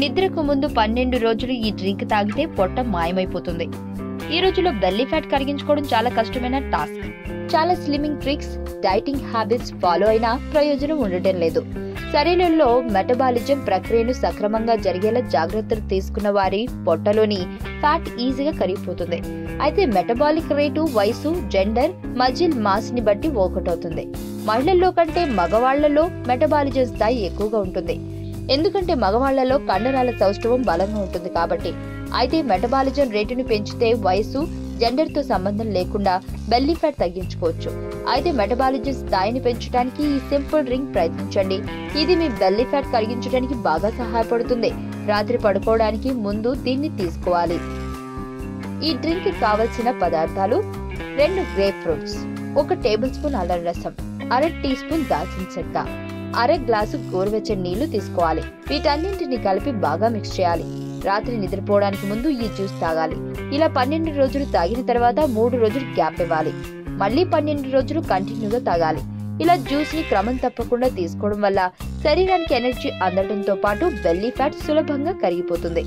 నిద్రకు ముందు పన్నెండు రోజులు ఈ డ్రింక్ తాగితే పొట్ట మాయమైపోతుంది. ఈ రోజుల్లో బెల్లీ ఫ్యాట్ కరిగించుకోవడం చాలా కష్టమైన టాస్క్. చాలా slimming tricks dieting habits follow అయినా ప్రయోజనం ఉండటం లేదు. శరీరంలో మెటబాలిజం ప్రక్రియను సక్రమంగా జరిగేలా జాగ్రత్తలు తీసుకున్న వారి పొట్టలోని ఫ్యాట్ ఈజీగా కరిగిపోతుంది. అయితే మెటబాలిక్ రేటు వయసు జెండర్ మజిల్ మాస్ని బట్టి ఒకటవుతుంది మహిళల్లో కంటే మగవాళ్ళలో మెటబాలిజం స్థాయి ఎక్కువగా ఉంటుంది. ఎందుకంటే మగవాళ్ళలో కండరాల సౌష్ఠవం బలంగా ఉంటుంది కాబట్టి. అయితే మెటబాలిజం రేటును పెంచితే వయసు జెండర్తో సంబంధం లేకుండా బెల్లీ ఫ్యాట్ తగ్గించుకోవచ్చు. అయితే మెటబాలిజం స్థాయిని పెంచడానికి ఈ సింపుల్ డ్రింక్ ప్రయత్నించండి. ఇది మీ బెల్లీ ఫ్యాట్ కరిగించడానికి బాగా సహాయపడుతుంది. రాత్రి పడుకోవడానికి ముందు దీన్ని తీసుకోవాలి. ఈ డ్రింక్ కావలసిన పదార్థాలు రెండు గ్రేప్ ఫ్రూట్స్ ఒక టేబుల్ స్పూన్ అల్లం రసం అర టీ స్పూన్ దాల్చిన చెక్క అర గ్లాసు గోరువెచ్చని నీళ్ళు తీసుకోవాలి. వీటన్నింటిని కలిపి బాగా మిక్స్ చేయాలి. రాత్రి నిద్రపోవడానికి ముందు ఈ జ్యూస్ తాగాలి. ఇలా పన్నెండు రోజులు తాగిన తర్వాత మూడు రోజులు గ్యాప్ ఇవ్వాలి. మళ్ళీ పన్నెండు రోజులు కంటిన్యూగా తాగాలి. ఇలా జ్యూస్ని క్రమం తప్పకుండా తీసుకోవడం వల్ల శరీరానికి ఎనర్జీ అందడంతో పాటు బెల్లీ ఫ్యాట్ సులభంగా కరిగిపోతుంది.